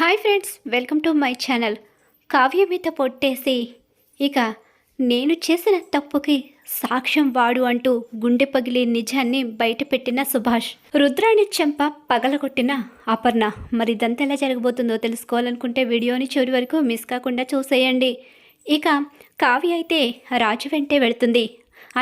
Hi friends welcome to my channel. Kavya మీద పొట్టేసి ఇక నేను చేసిన తప్పుకి సాక్ష్యం వాడు అంటూ గుండె పగిలే నిజాన్ని బయటపెట్టిన సుభాష్. రుద్రాణి చెంప పగలగొట్టిన అపర్ణ. మరి ఇదంతా ఎలా జరగబోతుందో తెలుసుకోవాలనుకుంటే వీడియోని చివరి వరకు మిస్ కాకుండా చూసేయండి. ఇక కావ్య అయితే రాజు వెంటే వెళుతుంది.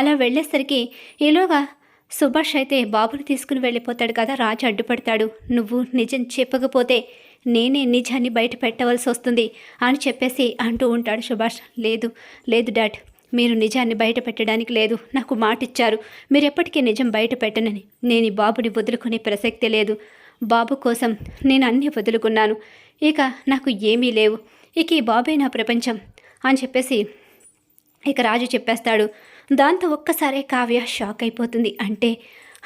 అలా వెళ్ళేసరికి ఈలోగా సుభాష్ అయితే బాబుని తీసుకుని వెళ్ళిపోతాడు కదా రాజు అడ్డుపడతాడు. నువ్వు నిజం చెప్పకపోతే నేనే నిజాన్ని బయట పెట్టవలసి వస్తుంది అని చెప్పేసి అంటూ ఉంటాడు సుభాష్. లేదు లేదు డాడ్ మీరు నిజాన్ని బయట పెట్టడానికి లేదు. నాకు మాట ఇచ్చారు. మీరు ఎప్పటికీ నిజం బయట పెట్టనని. నేను ఈ బాబుని వదులుకునే ప్రసక్తి లేదు. బాబు కోసం నేను అన్నీ వదులుకున్నాను. ఇక నాకు ఏమీ లేవు. ఇక ఈ బాబే నా ప్రపంచం అని చెప్పేసి ఇక రాజు చెప్పేస్తాడు. దాంతో ఒక్కసారే కావ్య షాక్ అయిపోతుంది. అంటే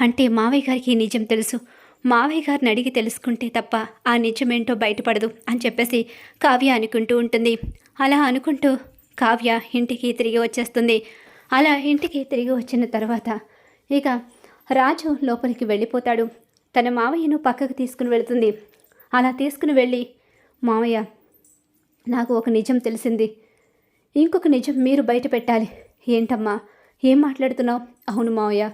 అంటే మావయ్య గారికి నిజం తెలుసు. మావయ్య గారిని అడిగి తెలుసుకుంటే తప్ప ఆ నిజమేంటో బయటపడదు అని చెప్పేసి కావ్య అనుకుంటూ ఉంటుంది. అలా అనుకుంటూ కావ్య ఇంటికి తిరిగి వచ్చేస్తుంది. అలా ఇంటికి తిరిగి వచ్చిన తర్వాత ఇక రాజు లోపలికి వెళ్ళిపోతాడు. తన మావయ్యను పక్కకు తీసుకుని వెళుతుంది. అలా తీసుకుని వెళ్ళి మావయ్య నాకు ఒక నిజం తెలిసింది. ఇంకొక నిజం మీరు బయట పెట్టాలి. ఏంటమ్మా? ఏం మాట్లాడుతున్నావు? అవును మావయ్య.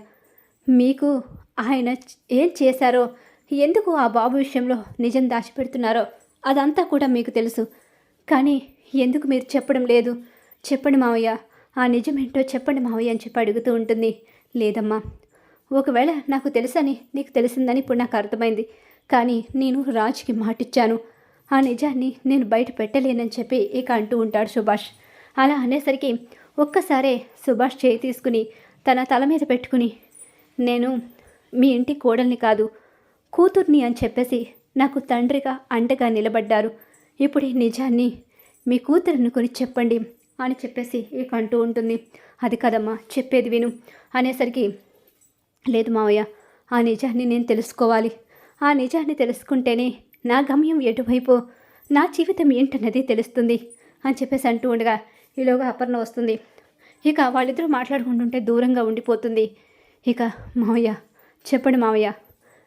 మీకు ఆయన ఏం చేశారో ఎందుకు ఆ బాబు విషయంలో నిజం దాచిపెడుతున్నారో అదంతా కూడా మీకు తెలుసు. కానీ ఎందుకు మీరు చెప్పడం లేదు? చెప్పండి మావయ్య. ఆ నిజమేంటో చెప్పండి మావయ్య అని చెప్పి అడుగుతూ ఉంటుంది. లేదమ్మా. ఒకవేళ నాకు తెలుసని నీకు తెలిసిందని ఇప్పుడు నాకు అర్థమైంది. కానీ నేను రాజుకి మాటిచ్చాను. ఆ నిజాన్ని నేను బయట పెట్టలేనని చెప్పి ఇక అంటూ ఉంటాడు సుభాష్. అలా అనేసరికి ఒక్కసారే సుభాష్ చేయి తీసుకుని తన తల మీద పెట్టుకుని నేను మీ ఇంటి కోడల్ని కాదు కూతుర్ని అని చెప్పేసి నాకు తండ్రిగా అండగా నిలబడ్డారు. ఇప్పుడు ఈ నిజాన్ని మీ కూతురును కొని చెప్పండి అని చెప్పేసి ఇక అంటూ ఉంటుంది. అది కదమ్మా చెప్పేది విను. అనేసరికి లేదు మావయ్య ఆ నిజాన్ని నేను తెలుసుకోవాలి. ఆ నిజాన్ని తెలుసుకుంటేనే నా గమ్యం ఎటువైపు నా జీవితం ఏంటన్నది తెలుస్తుంది అని చెప్పేసి అంటూ ఉండగా ఈలోగా అపర్ణ వస్తుంది. ఇక వాళ్ళిద్దరూ మాట్లాడుకుంటుంటే దూరంగా ఉండిపోతుంది. ఇక మావయ్య చెప్పండి మావయ్య.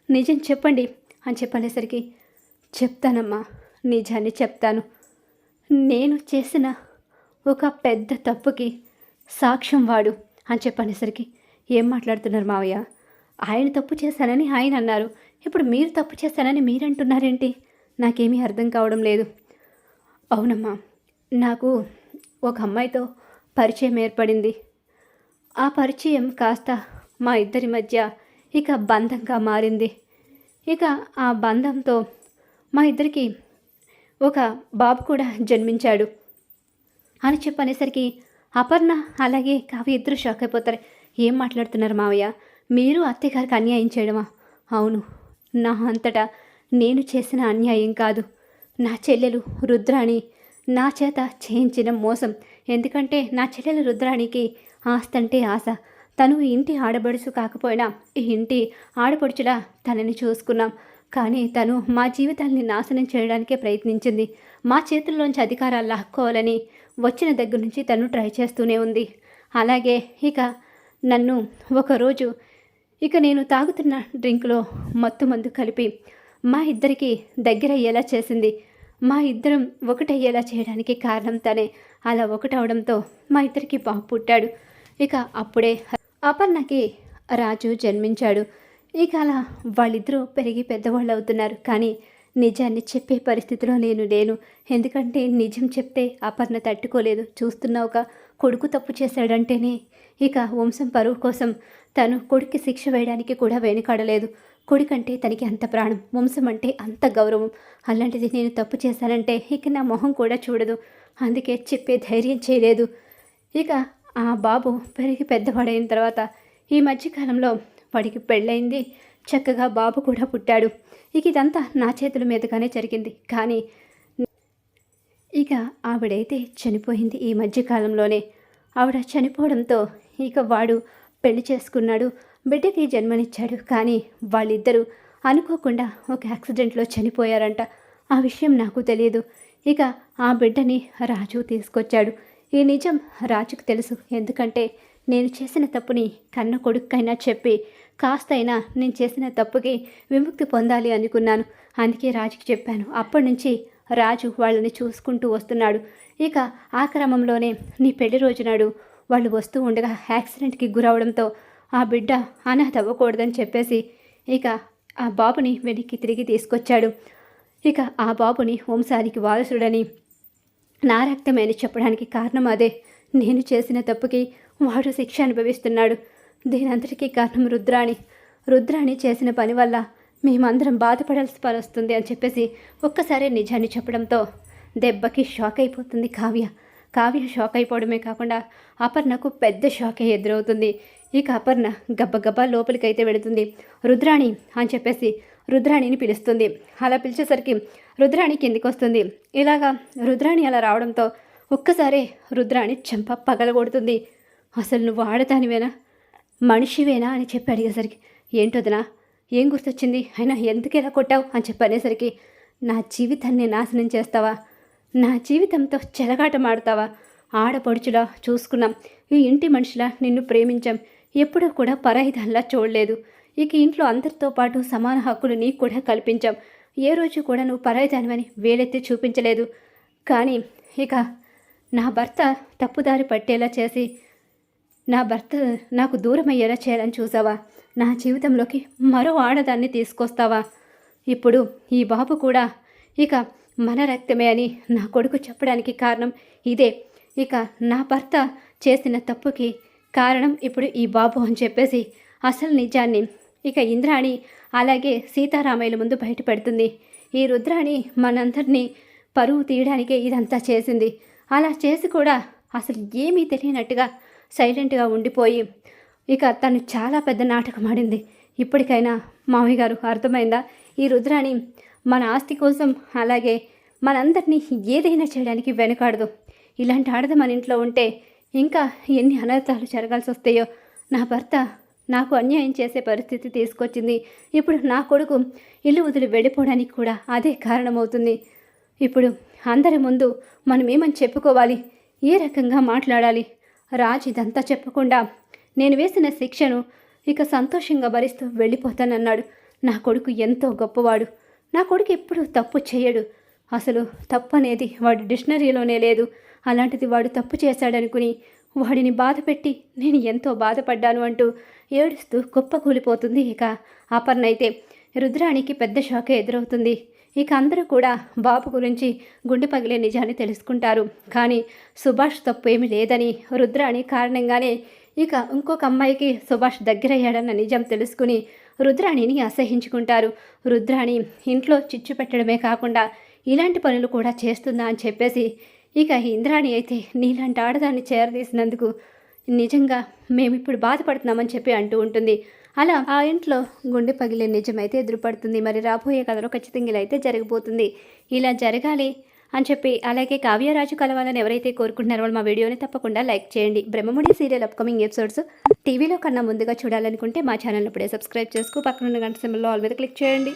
నిజం చెప్పండి అని చెప్పనేసరికి చెప్తానమ్మా నిజాన్ని చెప్తాను. నేను చేసిన ఒక పెద్ద తప్పుకి సాక్ష్యం వాడు అని చెప్పనేసరికి ఏం మాట్లాడుతున్నారు మావయ్య? ఆయన తప్పు చేశానని ఆయన అన్నారు. ఇప్పుడు మీరు తప్పు చేశానని మీరంటున్నారేంటి? నాకేమీ అర్థం కావడం లేదు. అవునమ్మా నాకు ఒక అమ్మాయితో పరిచయం ఏర్పడింది. ఆ పరిచయం కాస్త మా ఇద్దరి మధ్య ఇక బంధంగా మారింది. ఇక ఆ బంధంతో మా ఇద్దరికి ఒక బాబు కూడా జన్మించాడు. అని చెప్పనేసరికి అపర్ణ అలాగే కావ్య ఇద్దరు షాక్ అయిపోతారు. ఏం మాట్లాడుతున్నారు మావయ్య? మీరు అత్తగారికి అన్యాయం చేయడమా? అవును నా అంతటా నేను చేసిన అన్యాయం కాదు. నా చెల్లెలు రుద్రాణి నా చేత చేయించిన మోసం. ఎందుకంటే నా చెల్లెలు రుద్రాణికి ఆస్తంటే ఆశ. తను ఇంటి ఆడబడుచు కాకపోయినా ఈ ఇంటి ఆడపడుచులా తనని చూసుకున్నాం. కానీ తను మా జీవితాల్ని నాశనం చేయడానికే ప్రయత్నించింది. మా చేతుల్లోంచి అధికారాలు లాక్కోవాలని వచ్చిన దగ్గర నుంచి తను ట్రై చేస్తూనే ఉంది. అలాగే ఇక నన్ను ఒకరోజు ఇక నేను తాగుతున్న డ్రింక్లో మత్తు మందు కలిపి మా ఇద్దరికి దగ్గర అయ్యేలా చేసింది. మా ఇద్దరం ఒకటయ్యేలా చేయడానికి కారణం తనే. అలా ఒకటవడంతో మా ఇద్దరికి బాబు పుట్టాడు. ఇక అప్పుడే అపర్ణకి రాజు జన్మించాడు. ఇక అలా వాళ్ళిద్దరూ పెరిగి పెద్దవాళ్ళు అవుతున్నారు కానీ నిజాన్ని చెప్పే పరిస్థితిలో నేను లేను. ఎందుకంటే నిజం చెప్తే అపర్ణ తట్టుకోలేదు. చూస్తున్న ఒక కొడుకు తప్పు చేశాడంటేనే. ఇక వంశం పరువు కోసం తను కొడుక్కి శిక్ష వేయడానికి కూడా వెనుకాడలేదు. కొడుకంటే తనకి అంత ప్రాణం వంశం అంటే అంత గౌరవం. అలాంటిది నేను తప్పు చేశానంటే ఇక నా మొహం కూడా చూడదు. అందుకే చెప్పే ధైర్యం చేయలేదు. ఇక ఆ బాబు పెరిగి పెద్దవాడైన తర్వాత ఈ మధ్యకాలంలో వాడికి పెళ్ళయింది. చక్కగా బాబు కూడా పుట్టాడు. ఇక ఇదంతా నా చేతుల మీదగానే జరిగింది. కానీ ఇక ఆవిడైతే చనిపోయింది ఈ మధ్యకాలంలోనే. ఆవిడ చనిపోవడంతో ఇక వాడు పెళ్ళి చేసుకున్నాడు. బిడ్డకి జన్మనిచ్చాడు. కానీ వాళ్ళిద్దరూ అనుకోకుండా ఒక యాక్సిడెంట్లో చనిపోయారంట. ఆ విషయం నాకు తెలియదు. ఇక ఆ బిడ్డని రాజు తీసుకొచ్చాడు. ఈ నిజం రాజుకు తెలుసు. ఎందుకంటే నేను చేసిన తప్పుని కన్న కొడుక్కైనా చెప్పి కాస్తైనా నేను చేసిన తప్పుకి విముక్తి పొందాలి అనుకున్నాను. అందుకే రాజుకి చెప్పాను. అప్పటి నుంచి రాజు వాళ్ళని చూసుకుంటూ వస్తున్నాడు. ఇక ఆ క్రమంలోనే నీ పెళ్ళి రోజునాడు వాళ్ళు వస్తూ ఉండగా యాక్సిడెంట్కి గురవడంతో ఆ బిడ్డ అనాథ అవ్వకూడదని చెప్పేసి ఇక ఆ బాబుని వెనక్కి తిరిగి తీసుకొచ్చాడు. ఇక ఆ బాబుని వంశానికి వారసుడని నా రక్తమే అని చెప్పడానికి కారణం అదే. నేను చేసిన తప్పుకి వాడు శిక్ష అనుభవిస్తున్నాడు. దీనంతటికీ కారణం రుద్రాణి. రుద్రాణి చేసిన పని వల్ల మేమందరం బాధపడాల్సి పని వస్తుంది అని చెప్పేసి ఒక్కసారి నిజాన్ని చెప్పడంతో దెబ్బకి షాక్ అయిపోతుంది కావ్య. కావ్య షాక్ అయిపోవడమే కాకుండా అపర్ణకు పెద్ద షాకే ఎదురవుతుంది. ఇక అపర్ణ గబ్బగబ్బా లోపలికైతే వెళుతుంది. రుద్రాణి అని చెప్పేసి రుద్రాణిని పిలుస్తుంది. అలా పిలిచేసరికి రుద్రాణి కిందికి వస్తుంది ఇలాగా రుద్రాణి అలా రావడంతో ఒక్కసారి రుద్రాణి చెంప పగలగొడుతుంది. అసలు నువ్వు ఆడదానివేనా? మనిషివేనా అని చెప్పి అడిగేసరికి ఏంటోదనా? ఏం గుర్తొచ్చింది? అయినా ఎందుకు ఇలా కొట్టావు? అని చెప్పి అనేసరికి నా జీవితాన్ని నాశనం చేస్తావా? నా జీవితంతో చెలగాటమాడతావా ఆడపడుచులా చూసుకున్నాం. ఈ ఇంటి మనిషిలా నిన్ను ప్రేమించాం. ఎప్పుడూ కూడా పరాయిదాల్లా చూడలేదు. ఇక ఇంట్లో అందరితో పాటు సమాన హక్కులు నీకు కూడా కల్పించాం. ఏ రోజు కూడా నువ్వు పరాయిదానివని వేలెత్తి చూపించలేదు. కానీ ఇక నా భర్త తప్పుదారి పట్టేలా చేసి నా భర్త నాకు దూరం అయ్యేలా చేయాలని చూసావా? నా జీవితంలోకి మరో ఆడదాన్ని తీసుకొస్తావా? ఇప్పుడు ఈ బాబు కూడా ఇక మన రక్తమే అని నా కొడుకు చెప్పడానికి కారణం ఇదే. ఇక నా భర్త చేసిన తప్పుకి కారణం ఇప్పుడు ఈ బాబు అని చెప్పేసి అసలు నిజాన్ని. ఇక ఇంద్రాణి అలాగే సీతారామయ్యల ముందు బయటపెడుతుంది. ఈ రుద్రాణి మనందరినీ పరువు తీయడానికే ఇదంతా చేసింది. అలా చేసి కూడా అసలు ఏమీ తెలియనట్టుగా సైలెంట్గా ఉండిపోయి ఇక తను చాలా పెద్ద నాటకం ఆడింది. ఇప్పటికైనా మామయ్య గారు అర్థమైందా? ఈ రుద్రాణి మన ఆస్తి కోసం అలాగే మనందరినీ ఏదైనా చేయడానికి వెనుకాడదు. ఇలాంటి ఆడద మన ఇంట్లో ఉంటే ఇంకా ఎన్ని అనర్థాలు జరగాల్సి వస్తాయో నా భర్త నాకు అన్యాయం చేసే పరిస్థితి తీసుకొచ్చింది. ఇప్పుడు నా కొడుకు ఇల్లు వదిలి వెళ్ళిపోవడానికి కూడా అదే కారణమవుతుంది. ఇప్పుడు అందరి ముందు మనం ఏమని చెప్పుకోవాలి? ఏ రకంగా మాట్లాడాలి? రాజ్ ఇదంతా చెప్పకుండా నేను వేసిన శిక్షను ఇక సంతోషంగా భరిస్తూ వెళ్ళిపోతానన్నాడు. నా కొడుకు ఎంతో గొప్పవాడు. నా కొడుకు ఎప్పుడు తప్పు చేయడు. అసలు తప్పు అనేది వాడి డిక్షనరీలోనే లేదు. అలాంటిది వాడు తప్పు చేశాడనుకుని వాడిని బాధపెట్టి నేను ఎంతో బాధపడ్డాను అంటూ ఏడుస్తూ కుప్పకూలిపోతుంది ఇక. అపర్ణ అయితే రుద్రానికి పెద్ద షాకే ఎదురవుతుంది. ఇక అందరూ కూడా బాబు గురించి గుండె పగిలే నిజాన్ని తెలుసుకుంటారు. కానీ సుభాష్ తప్పు ఏమీ లేదని రుద్రాణి కారణంగానే ఇక ఇంకొక అమ్మాయికి సుభాష్ దగ్గరయ్యాడన్న నిజం తెలుసుకుని రుద్రాణిని అసహించుకుంటారు. రుద్రాణి ఇంట్లో చిచ్చు పెట్టడమే కాకుండా ఇలాంటి పనులు కూడా చేస్తుందా అని చెప్పేసి ఇక ఇంద్రాణి అయితే నీలాంటి ఆడదాన్ని చేరదీసినందుకు నిజంగా మేము ఇప్పుడు బాధపడుతున్నామని చెప్పి అంటూ ఉంటుంది. అలా ఆ ఇంట్లో గుండె పగిలే నిజమైతే ఎదురుపడుతుంది. మరి రాబోయే కథలో ఖచ్చితంగా అయితే జరగబోతుంది. ఇలా జరగాలి అని చెప్పి అలాగే కావ్యరాజు కలవాలని ఎవరైతే కోరుకుంటున్నారో వాళ్ళు మా వీడియోని తప్పకుండా లైక్ చేయండి. బ్రహ్మముడి సీరియల్ అప్కమింగ్ ఎపిసోడ్స్ టీవీలో కన్నా ముందుగా చూడాలనుకుంటే మా ఛానల్ ఇప్పుడే సబ్స్క్రైబ్ చేసుకో. పక్కనున్న గంట సింబల్లో ఆల్ మీద క్లిక్ చేయండి.